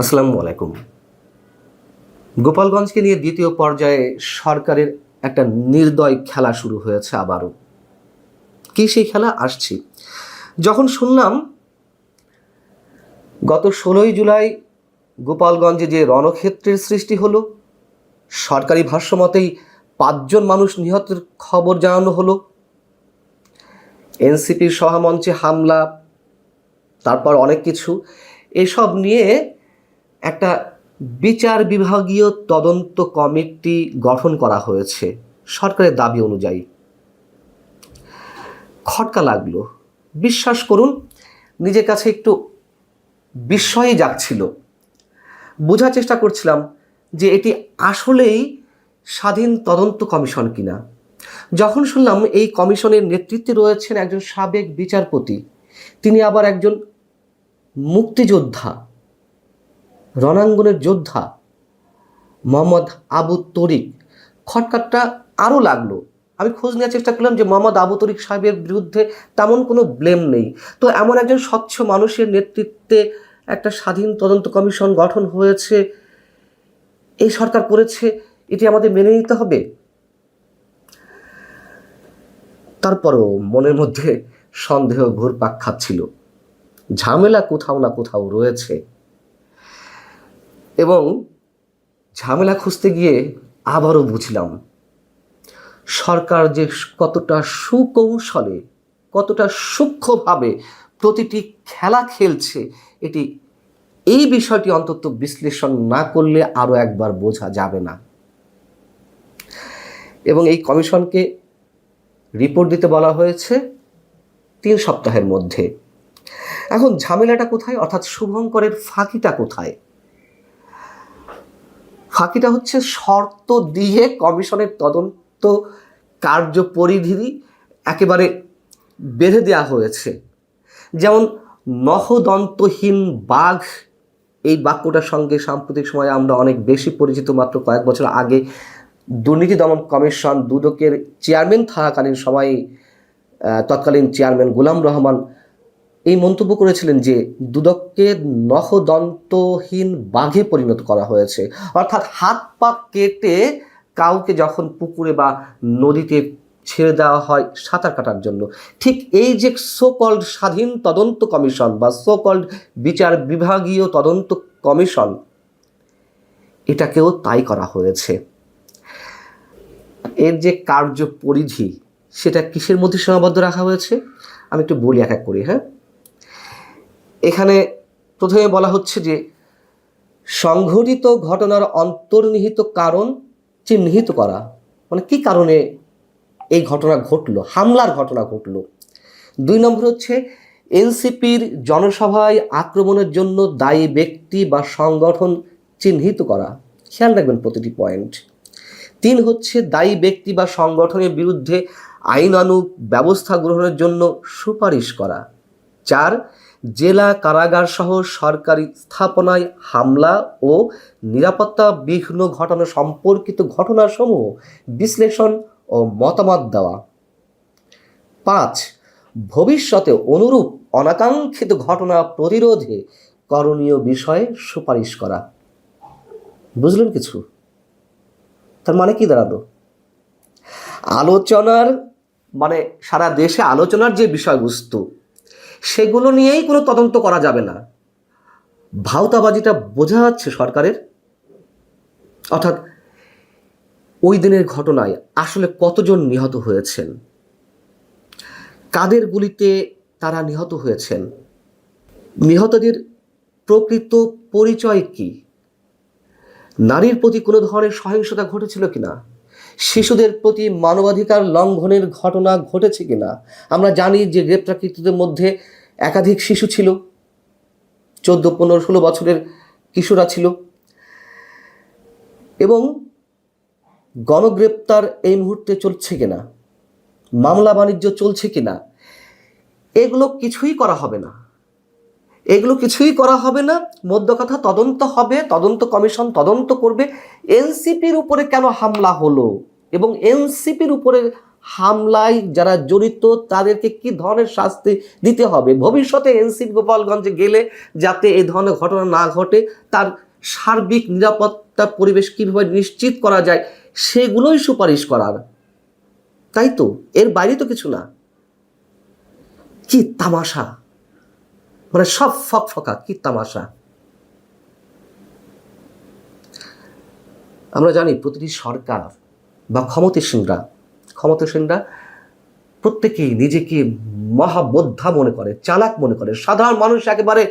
আসসালামু আলাইকুম। গোপালগঞ্জকে নিয়ে দ্বিতীয় পর্যায়ে সরকারের একটা নির্দয় খেলা শুরু হয়েছে আবারও। কি সেই খেলা? আসছি। যখন শুনলাম, গত ষোলোই জুলাই গোপালগঞ্জে যে রণক্ষেত্রের সৃষ্টি হলো, সরকারি ভাষ্যমতেই পাঁচজন মানুষ নিহতের খবর জানানো হলো। এনসিপির সহমঞ্চে হামলা, তারপর অনেক কিছু। এসব নিয়ে একটা বিচার বিভাগীয় তদন্ত কমিটি গঠন করা হয়েছে সরকারের দাবি অনুযায়ী। খটকা লাগল। বিশ্বাস করুন, নিজের কাছে একটু বিস্ময়ই জাগছিল। বোঝার চেষ্টা করছিলাম যে এটি আসলেই স্বাধীন তদন্ত কমিশন কিনা। যখন শুনলাম এই কমিশনের নেতৃত্বে রয়েছেন একজন সাবেক বিচারপতি, তিনি আবার একজন মুক্তিযোদ্ধা। রণাঙ্গনের যোদ্ধা মোহাম্মদ আবু তরিক। খটকাটটা আরও লাগল। আমি খোঁজ নেওয়ার চেষ্টা করলাম যে মোহাম্মদ আবু তরিক সাহেবের বিরুদ্ধে তেমন কোনো ব্লেম নেই। তো এমন একজন স্বচ্ছ মানুষের নেতৃত্বে একটা স্বাধীন তদন্ত কমিশন গঠন হয়েছে, এই সরকার করেছে, এটি আমাদের মেনে নিতে হবে? তারপরও মনের মধ্যে সন্দেহ ঘুরপাক খাচ্ছিল। ঝামেলা কোথাও না কোথাও রয়েছে। এবং ঝামেলা খুঁজতে গিয়ে আবারও বুঝলাম, সরকার যে কতটা সুকৌশলে, কতটা সূক্ষ্মভাবে প্রতিটি খেলা খেলছে, এটি এই বিষয়টি অন্তত বিশ্লেষণ না করলে আরও একবার বোঝা যাবে না। এবং এই কমিশনকে রিপোর্ট দিতে বলা হয়েছে তিন সপ্তাহের মধ্যে। এখন ঝামেলাটা কোথায়? অর্থাৎ শুভঙ্করের ফাঁকিটা কোথায়? ফাঁকিটা হচ্ছে শর্ত দিয়ে কমিশনের তদন্ত কার্য পরিধি একেবারে বেঁধে দেওয়া হয়েছে। যেমন নহদন্তহীন বাঘ, এই বাক্যটার সঙ্গে সাম্প্রতিক সময়ে আমরা অনেক বেশি পরিচিত, মাত্র কয়েক বছর আগে দুর্নীতি দমন কমিশন দুদকের চেয়ারম্যান থাকাকালীন সময়ে তৎকালীন চেয়ারম্যান গোলাম রহমান এই মন্তব্য করেছিলেন যে দুদককে নহদন্তহীন বাঘে পরিণত করা হয়েছে। অর্থাৎ হাত পা কেটে কাউকে যখন পুকুরে বা নদীতে ছেড়ে দেওয়া হয় সাঁতার কাটার জন্য। ঠিক এই যে সোকল্ড স্বাধীন তদন্ত কমিশন বা সোকল্ড বিচার বিভাগীয় তদন্ত কমিশন, এটাকেও তাই করা হয়েছে। এর যে কার্য পরিধি সেটা কিসের মধ্যে সীমাবদ্ধ রাখা হয়েছে? আমি একটু বলি এক এক করি হ্যাঁ? এখানে প্রথমে বলা হচ্ছে যে, সংঘটিত ঘটনার অন্তর্নিহিত কারণ চিহ্নিত করা। মানে কি কারণে এই ঘটনা ঘটলো? হামলার ঘটনা ঘটলো। দুই নম্বর হচ্ছে, এনসিপির জনসভায় আক্রমণের জন্য দায়ী ব্যক্তি বা সংগঠন চিহ্নিত করা। খেয়াল রাখবেন প্রতিটি পয়েন্ট। তিন হচ্ছে, দায়ী ব্যক্তি বা সংগঠনের বিরুদ্ধে আইনানুগ ব্যবস্থা গ্রহণের জন্য সুপারিশ করা। চার জেলা কারাগার সহ সরকারি স্থাপনায় হামলা ও নিরাপত্তা বিঘ্ন ঘটনা সম্পর্কিত ঘটনাসমূহ বিশ্লেষণ ও মতামত দেওয়া। পাঁচ, ভবিষ্যতে অনুরূপ অনাকাঙ্ক্ষিত ঘটনা প্রতিরোধে করণীয় বিষয়ে সুপারিশ করা। বুঝলেন কিছু? তার মানে কি দাঁড়াল? আলোচনার মানে সারা দেশে আলোচনার যে বিষয়বস্তু সেগুলো নিয়েই কোনো তদন্ত করা যাবে না। ভাওতাবাজিটা বোঝা যাচ্ছে সরকারের। অর্থাৎ ওই দিনের ঘটনায় আসলে কতজন নিহত হয়েছেন? কাদের গুলিতে তারা নিহত হয়েছেন? নিহতদের প্রকৃত পরিচয় কি? নারীর প্রতি কোনো ধরনের সহিংসতা ঘটেছিল কিনা? শিশুদের প্রতি মানবাধিকার লঙ্ঘনের ঘটনা ঘটেছে কিনা? আমরা জানি যে গ্রেপ্তারকৃতদের মধ্যে একাধিক শিশু ছিল। চোদ্দ, পনেরো, ষোলো বছরের কিশোরা ছিল। এবং গণগ্রেপ্তার এই মুহূর্তে চলছে কিনা? মামলা বাণিজ্য চলছে কিনা? এগুলো কিছুই করা হবে না। এগুলো কিছুই করা হবে না। মধ্য কথা তদন্ত হবে, তদন্ত কমিশন তদন্ত করবে। এনসিপির উপরে কেন হামলা হলো? এবং এনসিপির উপরে হামলায় যারা জড়িত, তাদেরকে কি ধরনের শাস্তি দিতে হবে? ভবিষ্যতে এনসিপি গোপালগঞ্জে গেলে যাতে এই ধরনের ঘটনা না ঘটে, তার সার্বিক নিরাপত্তা পরিবেশ কীভাবে নিশ্চিত করা যায়, সেগুলোই সুপারিশ করার। তাই তো? এর বাইরে তো কিছু না। কি তামাশা? মানে সব ফক ফকা, কি তামাশা? আমরা জানি প্রতিটি সরকার বা ক্ষমতাসীনরা ক্ষমতাসীনরা প্রত্যেকেই নিজেকে মহাবোদ্ধা মনে করে, চালাক মনে করে। সাধারণ মানুষ একেবারে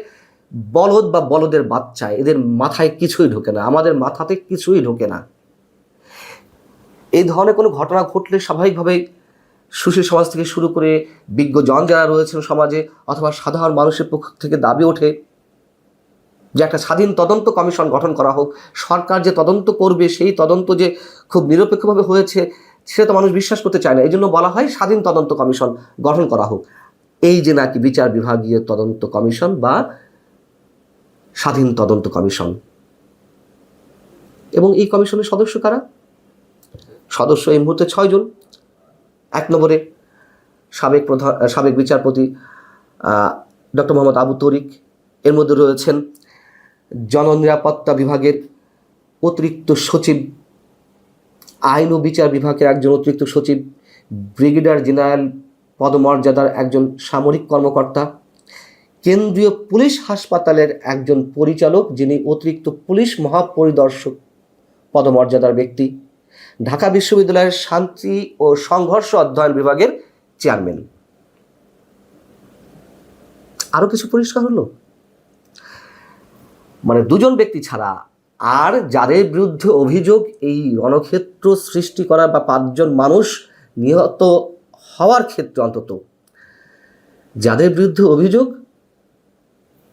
বলদ বা বলদের বাচ্চা, এদের মাথায় কিছুই ঢোকে না, আমাদের মাথাতে কিছুই ঢোকে না। এই ধরনের কোনো ঘটনা ঘটলে স্বাভাবিকভাবেই সুশীল সমাজ থেকে শুরু করে বিজ্ঞজন যারা রয়েছেন সমাজে অথবা সাধারণ মানুষের পক্ষ থেকে দাবি ওঠে যে একটা স্বাধীন তদন্ত কমিশন গঠন করা হোক, সরকার যে তদন্ত করবে, সেই তদন্ত যে খুব নিরপেক্ষভাবে হয়েছে, সেটা তো মানুষ বিশ্বাস করতে চায় না। এই জন্য বলা হয় স্বাধীন তদন্ত কমিশন গঠন করা হোক। এই যে নাকি বিচার বিভাগীয় তদন্ত কমিশন বা স্বাধীন তদন্ত কমিশন। এবং এই কমিশনের সদস্য কারা? সদস্য এই মুহূর্তে ছয়জন এক নম্বরে সাবেক প্রধান, সাবেক বিচারপতি ডক্টর মোহাম্মদ আবু তরিক। এর মধ্যে রয়েছেন জননিরাপত্তা বিভাগের অতিরিক্ত সচিব, আইন ও বিচার বিভাগের একজন অতিরিক্ত সচিব, ব্রিগেডিয়ার জেনারেল পদমর্যাদার একজন সামরিক কর্মকর্তা, কেন্দ্রীয় পুলিশ হাসপাতালের একজন পরিচালক যিনি অতিরিক্ত পুলিশ মহাপরিদর্শক পদমর্যাদার ব্যক্তি, ঢাকা বিশ্ববিদ্যালয়ের শান্তি ও সংঘর্ষ অধ্যয়ন বিভাগের চেয়ারম্যান। আরও কিছু পরিষ্কার হলো? মানে দুজন ব্যক্তি ছাড়া আর যাদের বিরুদ্ধে অভিযোগ এই রণক্ষেত্র সৃষ্টি করা বা পাঁচজন মানুষ নিহত হওয়ার ক্ষেত্রে অন্তত, যাদের বিরুদ্ধে অভিযোগ,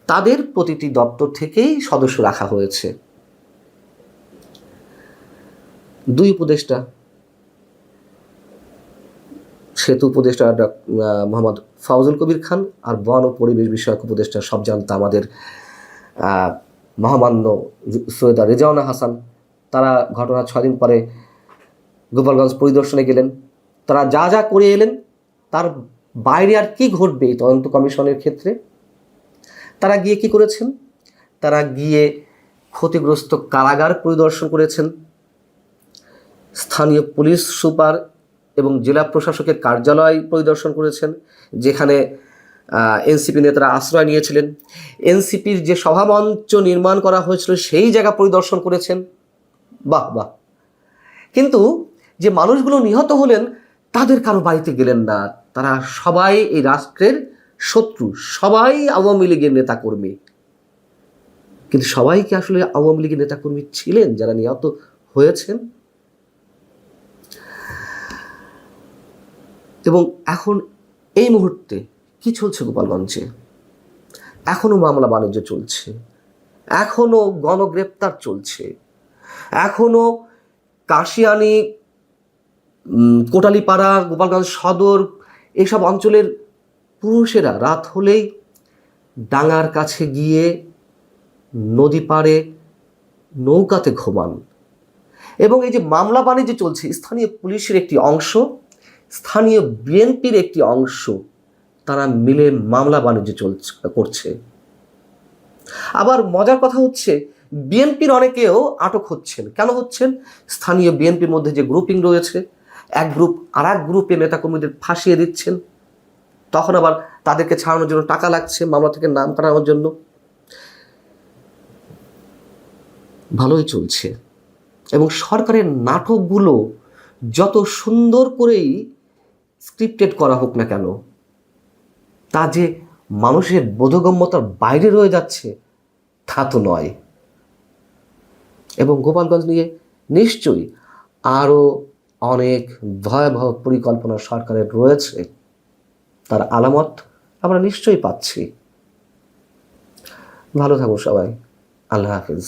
তাদের প্রতিটি দপ্তর থেকেই সদস্য রাখা হয়েছে। দুই উপদেষ্টা, সেতু উপদেষ্টা মোহাম্মদ ফাউজুল কবির খান আর বন ও পরিবেশ বিষয়ক উপদেষ্টা সব জানতো আমাদের মহামান্য সৈয়দা রেজাউনা হাসান, তারা ঘটনার ছদিন পরে গোপালগঞ্জ পরিদর্শনে গেলেন। তারা যা যা করে এলেন, তার বাইরে আর কি ঘটবে এই তদন্ত কমিশনের ক্ষেত্রে? তারা গিয়ে কি করেছেন? তারা গিয়ে ক্ষতিগ্রস্ত কারাগার পরিদর্শন করেছেন। স্থানীয় পুলিশ সুপার এবং জেলা প্রশাসকের কার্যালয় পরিদর্শন করেছেন, যেখানে এনসিপি নেতারা আশ্রয় নিয়েছিলেন। এনসিপির যে সভামঞ্চ নির্মাণ করা হয়েছিল, সেই জায়গা পরিদর্শন করেছেন। বাহ বাহ। কিন্তু যে মানুষগুলো নিহত হলেন, তাদের কারও বাড়িতে গেলেন না। তারা সবাই এই রাষ্ট্রের শত্রু, সবাই আওয়ামী লীগের নেতাকর্মী। কিন্তু সবাই কি আসলে আওয়ামী লীগের নেতাকর্মী ছিলেন, যারা নিহত হয়েছেন? এবং এখন এই মুহূর্তে কি চলছে গোপালগঞ্জে? এখনও মামলা বাণিজ্য চলছে। এখনও গণগ্রেপ্তার চলছে। এখনও কাশিয়ানি কোটালীপাড়া, গোপালগঞ্জ সদর এইসব অঞ্চলের পুরুষেরা রাত হলেই ডাঙার কাছে গিয়ে নদী পাড়ে নৌকাতে ঘুমান। এবং এই যে মামলা বাণিজ্য চলছে, স্থানীয় পুলিশের একটি অংশ, স্থানীয় বিএনপির একটি অংশ তারা মিলে মামলা বাণিজ্য চলছে, করছে। আবার মজার কথা হচ্ছে, বিএনপির অনেকেও আটক হচ্ছেন। কেন হচ্ছেন? স্থানীয় বিএনপির মধ্যে যে গ্রুপিং রয়েছে, এক গ্রুপ আর এক গ্রুপে নেতাকর্মীদের ফাঁসিয়ে দিচ্ছেন। তখন আবার তাদেরকে ছাড়ানোর জন্য টাকা লাগছে, মামলা থেকে নাম কাটানোর জন্য। ভালোই চলছে। এবং সরকারের নাটকগুলো যত সুন্দর করেই স্ক্রিপ্টেড করা হোক না কেন তা যে মানুষের বোধগম্যতার বাইরে রয়ে যাচ্ছে, তা তো নয়। এবং গোপালগঞ্জ নিয়ে নিশ্চয়ই আরও অনেক ভয়াবহ পরিকল্পনা সরকারের রয়েছে। তার আলামত আমরা নিশ্চয়ই পাচ্ছি। ভালো থাকুন সবাই। আল্লাহ হাফিজ।